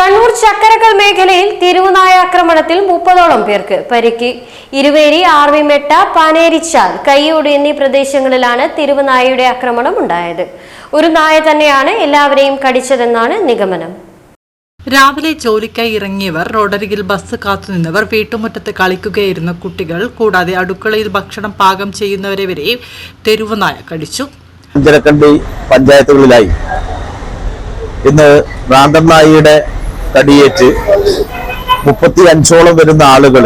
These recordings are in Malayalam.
കണ്ണൂർ ചക്കരക്കൽ മേഖലയിൽ തെരുവുനായ ആക്രമണത്തിൽ മുപ്പതോളം പേർക്ക് പരിക്ക്. ഇരുവേരി ആർവിമെട്ട പാനേരിച്ചാൽ കയ്യോട് എന്നീ പ്രദേശങ്ങളിലാണ് തെരുവുനായയുടെ ആക്രമണം ഉണ്ടായത്. ഒരു നായ തന്നെയാണ് എല്ലാവരെയും കടിച്ചതെന്നാണ് നിഗമനം. രാവിലെ ജോലിക്കായി ഇറങ്ങിയവർ റോഡരികിൽ ബസ് കാത്തുനിന്നവർ വീട്ടുമുറ്റത്ത് കളിക്കുകയായിരുന്ന കുട്ടികൾ കൂടാതെ അടുക്കളയിൽ ഭക്ഷണം പാകം ചെയ്യുന്നവരെ വരെ തെരുവുനായ കടിച്ചു. അഞ്ചരക്കണ്ടി പഞ്ചായത്തുകളിലായി. ഇന്ന് ഭ്രാന്തൻ നായിയുടെ കടിയേറ്റ് മുപ്പത്തി അഞ്ചോളം വരുന്ന ആളുകൾ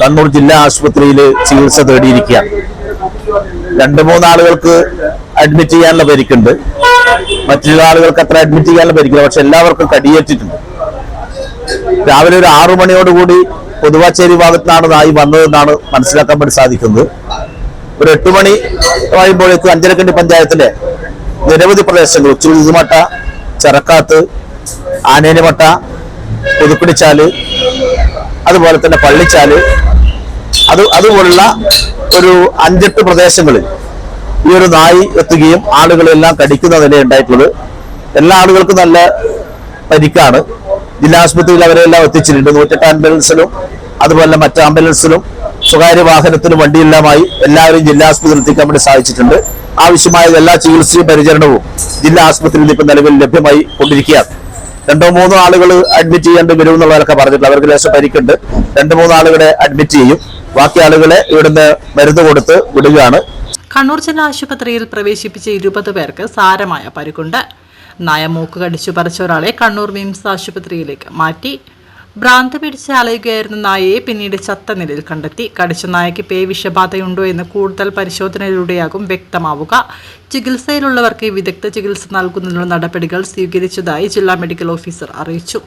കണ്ണൂർ ജില്ലാ ആശുപത്രിയിൽ ചികിത്സ തേടിയിരിക്കുകയാണ്. രണ്ട് മൂന്നാളുകൾക്ക് അഡ്മിറ്റ് ചെയ്യാനുള്ള പരിക്കുണ്ട്. മറ്റു ചില ആളുകൾക്ക് അത്ര അഡ്മിറ്റ് ചെയ്യാനുള്ള പരിക്കില്ല. പക്ഷെ എല്ലാവർക്കും കടിയേറ്റിട്ടുണ്ട്. രാവിലെ ഒരു ആറു മണിയോടുകൂടി പൊതുവാച്ചേരി ഭാഗത്താണ് നായി വന്നതെന്നാണ് മനസ്സിലാക്കാൻ വേണ്ടി സാധിക്കുന്നത്. ഒരു എട്ട് മണി കഴിയുമ്പോഴേക്കും അഞ്ചരക്കണ്ടി പഞ്ചായത്തിലെ നിരവധി പ്രദേശങ്ങൾ ഉച്ചുമട്ട ചെറക്കാത്ത് ആനേനിമട്ട പുതുപ്പിടിച്ചാൽ അതുപോലെ തന്നെ പള്ളിച്ചാൽ അത് അതുപോലുള്ള ഒരു അഞ്ചെട്ട് പ്രദേശങ്ങളിൽ ഈ ഒരു നായി എത്തുകയും ആളുകളെല്ലാം കടിക്കുന്ന നില ഉണ്ടായിട്ടുള്ളത്. എല്ലാ ആളുകൾക്കും നല്ല പരിക്കാണ്. ജില്ലാ ആശുപത്രിയിൽ അവരെല്ലാം എത്തിച്ചിട്ടുണ്ട്. നൂറ്റെട്ട് ആംബുലൻസിലും അതുപോലെ മറ്റ് ആംബുലൻസിലും സ്വകാര്യ വാഹനത്തിലും വണ്ടിയെല്ലാമായി എല്ലാവരും ജില്ലാ ആശുപത്രിയിൽ എത്തിക്കാൻ വേണ്ടി സാധിച്ചിട്ടുണ്ട്. ആവശ്യമായ എല്ലാ ചികിത്സയും പരിചരണവും ജില്ലാ ആശുപത്രിയിൽ ഇപ്പം നിലവിൽ ലഭ്യമായി കൊണ്ടിരിക്കുകയാണ്. രണ്ടോ മൂന്നോ ആളുകൾ അഡ്മിറ്റ് ചെയ്യേണ്ടി വരും എന്നുള്ളവരൊക്കെ പറഞ്ഞിട്ടുണ്ട്. അവർക്ക് ലേശം പരിക്കുണ്ട്. രണ്ട് മൂന്ന് ആളുകളെ അഡ്മിറ്റ് ചെയ്യും. ബാക്കി ആളുകളെ ഇവിടുന്ന് മരുന്ന് കൊടുത്ത് വിടുകയാണ്. കണ്ണൂർ ജില്ലാ ആശുപത്രിയിൽ പ്രവേശിപ്പിച്ച ഇരുപത് പേർക്ക് സാരമായ പരിക്കുണ്ട്. നായ മൂക്ക് കടിച്ചു പറിച്ച ഒരാളെ കണ്ണൂർ മിംസ് ആശുപത്രിയിലേക്ക് മാറ്റി. ഭ്രാന്ത് പിടിച്ച് അലയുകയായിരുന്ന നായയെ പിന്നീട് ചത്ത നിലയിൽ കണ്ടെത്തി. കടിച്ച നായയ്ക്ക് പേ വിഷബാധയുണ്ടോ എന്ന് കൂടുതൽ പരിശോധനയിലൂടെയാകും വ്യക്തമാവുക. ചികിത്സയിലുള്ളവർക്ക് വിദഗ്ധ ചികിത്സ നൽകുന്നതിനുള്ള നടപടികൾ സ്വീകരിച്ചതായി ജില്ലാ മെഡിക്കൽ ഓഫീസർ അറിയിച്ചു.